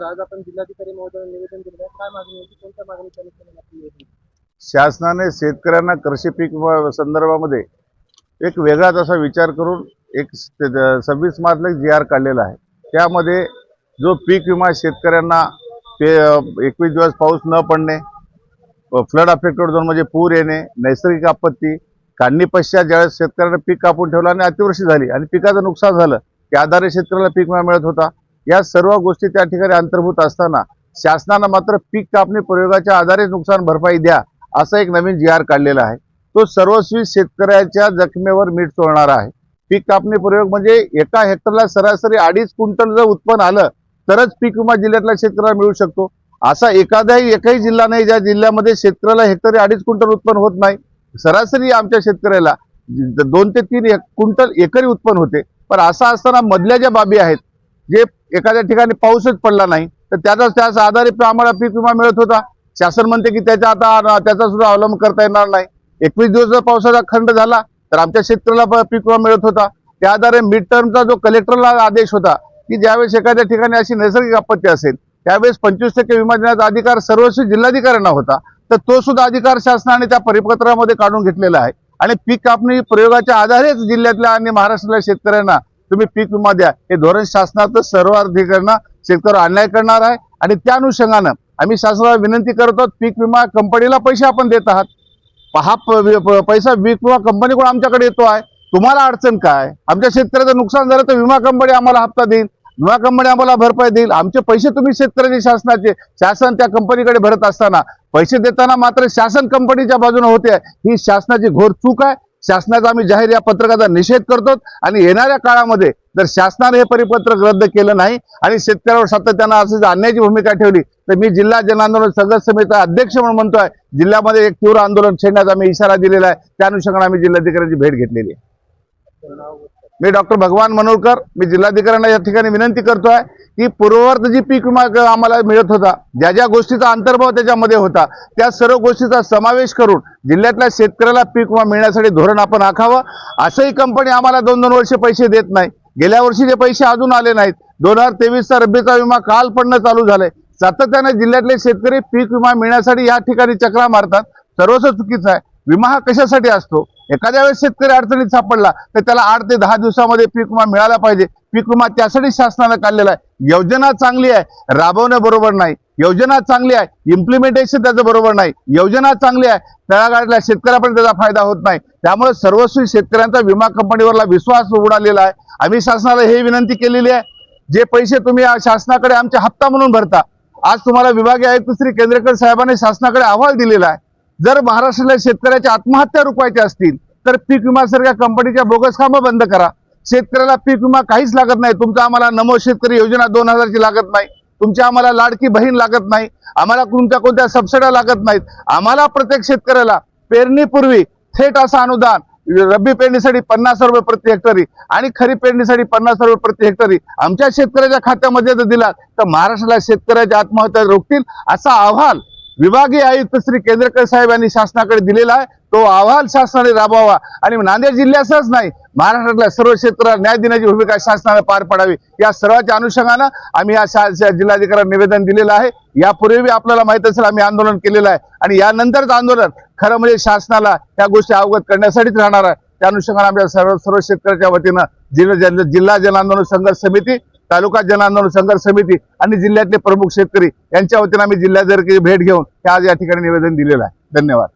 त्यानंतर आज आपण जिल्हाधिकारी महोदयांना निवेदन दिलं आहे. काय मागणी होती? कोणत्या मागणीच्या अनुषंगाने आपण निवेदन शासनाने शेतकऱ्यांना कृषी पीक विमा संदर्भामध्ये एक वेगळाच असा विचार करून एक सव्वीस मार्चला एक जी आर काढलेला आहे. त्यामध्ये जो पीक विमा शेतकऱ्यांना ते एकवीस दिवस पाऊस न पडणे फ्लड अफेक्टेड झोन म्हणजे पूर येणे नैसर्गिक आपत्ती काढणी पश्चात ज्यावेळेस शेतकऱ्यांना पीक कापून ठेवलं आणि अतिवृष्टी झाली आणि पिकाचं नुकसान झालं त्या आधारे शेतकऱ्याला पीक विमा मिळत होता. या सर्व गोष्टी त्या ठिकाणी अंतर्भूत असताना शासनानं मात्र पीक कापणी प्रयोगाच्या आधारे नुकसान भरपाई द्या असा एक नवीन जी आर काढलेला आहे. तो सर्वस्वी शेतकऱ्याच्या जखमेवर मीठ चोळणारा आहे. पीक कापणी प्रयोग म्हणजे एका हेक्टरला सरासरी अडीच क्विंटल जर उत्पन्न आलं तरच पीक विमा जिल्ह्यातल्या शेतकऱ्याला मिळू शकतो. असा एखादाही एकही जिल्हा नाही ज्या जिल्ह्यामध्ये शेतकऱ्याला हेक्टरी अडीच क्विंटल उत्पन्न होत नाही. सरासरी आमच्या शेतकऱ्याला दोन ते तीन एक- क्विंटल एकरी उत्पन्न होते. पण असं असताना मधल्या ज्या बाबी आहेत जे एखाद्या ठिकाणी पाऊसच पडला नाही तर त्याचा त्याच आधारे आम्हाला पीक विमा मिळत होता. शासन म्हणते की त्याचा आता त्याचा सुद्धा अवलंब करता येणार नाही. एकवीस दिवस जर पावसाचा खंड झाला तर आमच्या शेतकऱ्याला पीक विमा मिळत होता. त्या आधारे मिड टर्मचा जो कलेक्टरला आदेश होता की ज्यावेळेस एखाद्या ठिकाणी अशी नैसर्गिक आपत्ती असेल त्यावेळेस पंचवीस टक्के विमा देण्याचा अधिकार सर्वस्वी जिल्हाधिकाऱ्यांना होता. तर तो सुद्धा अधिकार शासनाने त्या परिपत्रामध्ये काढून घेतलेला आहे. आणि पीक कापणी प्रयोगाच्या आधारेच जिल्ह्यातल्या आणि महाराष्ट्रातल्या शेतकऱ्यांना तुम्ही पीक विमा द्या. हे धोरण शासनाचं सर्वाधिकरणं अधिकाऱ्यांना शेतकऱ्यावर अन्याय करणार आहे आणि त्या अनुषंगानं आम्ही शासनाला विनंती करत आहोत पीक विमा कंपनीला पैसे आपण देत आहात. हा प- पैसा पीक विमा कंपनीकडून आमच्याकडे येतो आहे. तुम्हाला अडचण काय? आमच्या शेतकऱ्याचं नुकसान झालं तर विमा कंपनी आम्हाला हप्ता देईल. विमा कंपनी आम्हाला भरपाई देईल. आमचे पैसे तुम्ही शेतकऱ्याचे शासनाचे. शासन त्या कंपनीकडे भरत असताना पैसे देताना मात्र शासन कंपनीच्या बाजूने होते. ही शासनाची घोर चूक आहे. शासनाचा आम्ही जाहीर या पत्रकाचा निषेध करतो आणि येणाऱ्या काळामध्ये जर शासनाने हे परिपत्रक रद्द केलं नाही आणि शेतकऱ्यावर सातत्यानं असं आणण्याची भूमिका ठेवली तर मी जिल्हा जन आंदोलन संघर्ष समितीचा अध्यक्ष म्हणून म्हणतोय. जिल्ह्यामध्ये एक तीव्र आंदोलन छेडण्याचा आम्ही इशारा दिलेला आहे. त्या अनुषंगाने आम्ही जिल्हाधिकाऱ्यांची भेट घेतलेली आहे. मी डॉक्टर भगवान मनोरकर मी जिल्हाधिकाऱ्यांना या ठिकाणी विनंती करतोय की पूर्ववर्त जी पीक विमा आम्हाला मिळत होता ज्या ज्या गोष्टीचा अंतर्भाव त्याच्यामध्ये होता त्या सर्व गोष्टीचा समावेश करून जिल्ह्यातल्या शेतकऱ्याला पीक विमा मिळण्यासाठी धोरण आपण आखावं. असंही कंपनी आम्हाला दोन दोन वर्ष पैसे देत नाही. गेल्या वर्षीचे पैसे अजून आले नाहीत दोन हजार तेवीसचा रब्बीचा विमा काल पडणं चालू झालंय. सातत्याने जिल्ह्यातले शेतकरी पीक विमा मिळण्यासाठी या ठिकाणी चक्रा मारतात. सर्वस्व चुकीचं आहे. विमा हा कशासाठी असतो? एखाद्या वेळेस शेतकरी अडचणीत सापडला तर त्याला आठ ते दहा दिवसामध्ये पीक विमा मिळाला पाहिजे. पीक विमा त्यासाठी शासनानं काढलेला आहे. योजना चांगली आहे राबवणं बरोबर नाही. योजना चांगली आहे इम्प्लिमेंटेशन त्याचं बरोबर नाही. योजना चांगली आहे तळागाळातल्या शेतकऱ्यापर्यंत त्याचा फायदा होत नाही. त्यामुळे सर्वस्वी शेतकऱ्यांचा विमा कंपनीवरला विश्वास उडालेला आहे. आम्ही शासनाला हे विनंती केलेली आहे जे पैसे तुम्ही शासनाकडे आमच्या हप्ता म्हणून भरता आज तुम्हाला विभागीय आयुक्त श्री केंद्रेकर साहेबांनी शासनाकडे अहवाल दिलेला आहे. जर महाराष्ट्रातल्या शेतकऱ्याच्या आत्महत्या रुपायच्या असतील तर पीक विमासारख्या कंपनीच्या बोगस कामं बंद करा. शेतकऱ्याला पीक विमा काहीच लागत नाही. तुमचा आम्हाला नमो शेतकरी योजना दोन हजारची लागत नाही. तुमच्या आम्हाला लाडकी बहीण लागत नाही. आम्हाला तुमच्या कोणत्या सबसिड्या लागत नाहीत. आम्हाला प्रत्येक शेतकऱ्याला पेरणीपूर्वी थेट असं अनुदान रब्बी पेरणीसाठी पन्नास रुपये प्रति हेक्टरी आणि खरीप पेरणीसाठी पन्नास रुपये प्रति हेक्टरी आमच्या शेतकऱ्याच्या खात्यामध्ये जर दिला तर महाराष्ट्राला शेतकऱ्याच्या आत्महत्या रोखतील असा अहवाल विभागीय आयुक्त श्री केंद्रकर साहेब यांनी शासनाकडे दिलेला आहे. तो अहवाल शासनाने राबवावा. आणि नांदेड जिल्ह्यासच नाही महाराष्ट्रातल्या सर्व क्षेत्रात न्याय देण्याची भूमिका शासनाने पार पाडावी. या सर्वांच्या अनुषंगानं आम्ही या जिल्हाधिकाऱ्यांना निवेदन दिलेलं आहे. यापूर्वी आपल्याला माहीत असेल आम्ही आंदोलन केलेलं आहे. आणि यानंतरच आंदोलन खरं म्हणजे शासनाला या गोष्टी अवगत करण्यासाठीच राहणार आहे. त्या अनुषंगाने आमच्या सर्व सर्व शेतकऱ्याच्या वतीनं जिल्हा जिल्हा जन आंदोलन संघर्ष समिती तालुका जनआंदोलन संघर्ष समिती आणि जिल्ह्यातले प्रमुख शेतकरी यांच्या वतीनं आम्ही जिल्हाधिकारी भेट घेऊन आज या ठिकाणी निवेदन दिलेलं आहे. धन्यवाद.